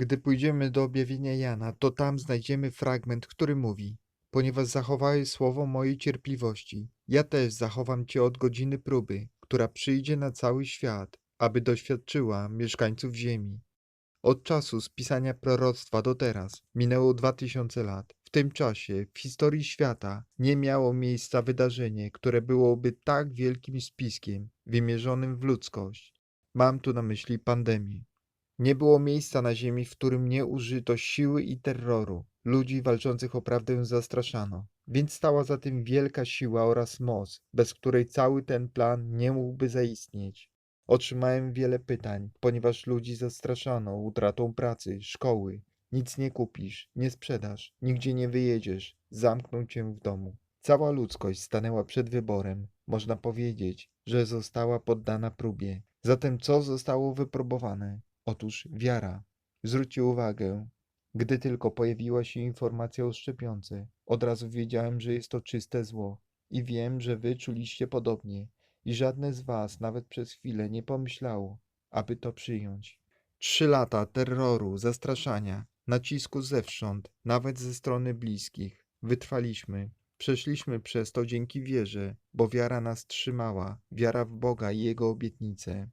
Gdy pójdziemy do objawienia Jana, to tam znajdziemy fragment, który mówi: Ponieważ zachowałeś słowo mojej cierpliwości, ja też zachowam cię od godziny próby, która przyjdzie na cały świat, aby doświadczyła mieszkańców ziemi. Od czasu spisania proroctwa do teraz minęło dwa tysiące lat. W tym czasie w historii świata nie miało miejsca wydarzenie, które byłoby tak wielkim spiskiem wymierzonym w ludzkość. Mam tu na myśli pandemię. Nie było miejsca na ziemi, w którym nie użyto siły i terroru. Ludzi walczących o prawdę zastraszano. Więc stała za tym wielka siła oraz moc, bez której cały ten plan nie mógłby zaistnieć. Otrzymałem wiele pytań, ponieważ ludzi zastraszano utratą pracy, szkoły. Nic nie kupisz, nie sprzedasz, nigdzie nie wyjedziesz, zamkną cię w domu. Cała ludzkość stanęła przed wyborem. Można powiedzieć, że została poddana próbie. Zatem co zostało wypróbowane? Otóż wiara. Zwróćcie uwagę, gdy tylko pojawiła się informacja o szczepionce, od razu wiedziałem, że jest to czyste zło. I wiem, że wy czuliście podobnie i żadne z was nawet przez chwilę nie pomyślało, aby to przyjąć. Trzy lata terroru, zastraszania, nacisku zewsząd, nawet ze strony bliskich. Wytrwaliśmy. Przeszliśmy przez to dzięki wierze, bo wiara nas trzymała, wiara w Boga i Jego obietnice.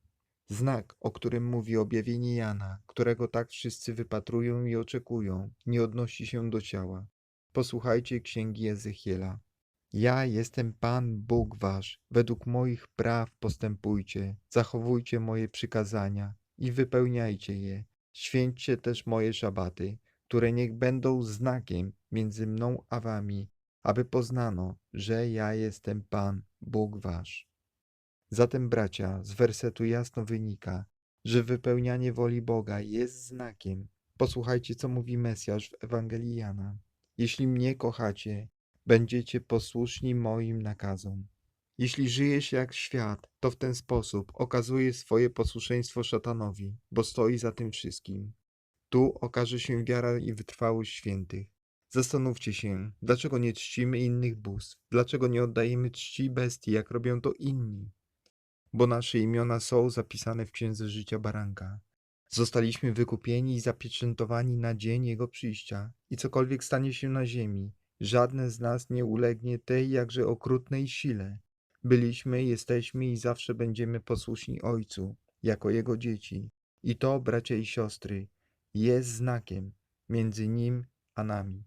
Znak, o którym mówi objawienie Jana, którego tak wszyscy wypatrują i oczekują, nie odnosi się do ciała. Posłuchajcie księgi Ezechiela. Ja jestem Pan Bóg wasz, według moich praw postępujcie, zachowujcie moje przykazania i wypełniajcie je. Święćcie też moje szabaty, które niech będą znakiem między mną a wami, aby poznano, że ja jestem Pan Bóg wasz. Zatem, bracia, z wersetu jasno wynika, że wypełnianie woli Boga jest znakiem. Posłuchajcie, co mówi Mesjasz w Ewangelii Jana. Jeśli mnie kochacie, będziecie posłuszni moim nakazom. Jeśli żyjesz jak świat, to w ten sposób okazuje swoje posłuszeństwo szatanowi, bo stoi za tym wszystkim. Tu okaże się wiara i wytrwałość świętych. Zastanówcie się, dlaczego nie czcimy innych bóstw, dlaczego nie oddajemy czci bestii, jak robią to inni. Bo nasze imiona są zapisane w Księdze Życia Baranka. Zostaliśmy wykupieni i zapieczętowani na dzień Jego przyjścia i cokolwiek stanie się na ziemi, żadne z nas nie ulegnie tej jakże okrutnej sile. Byliśmy, jesteśmy i zawsze będziemy posłuszni Ojcu, jako Jego dzieci. I to, bracia i siostry, jest znakiem między Nim a nami.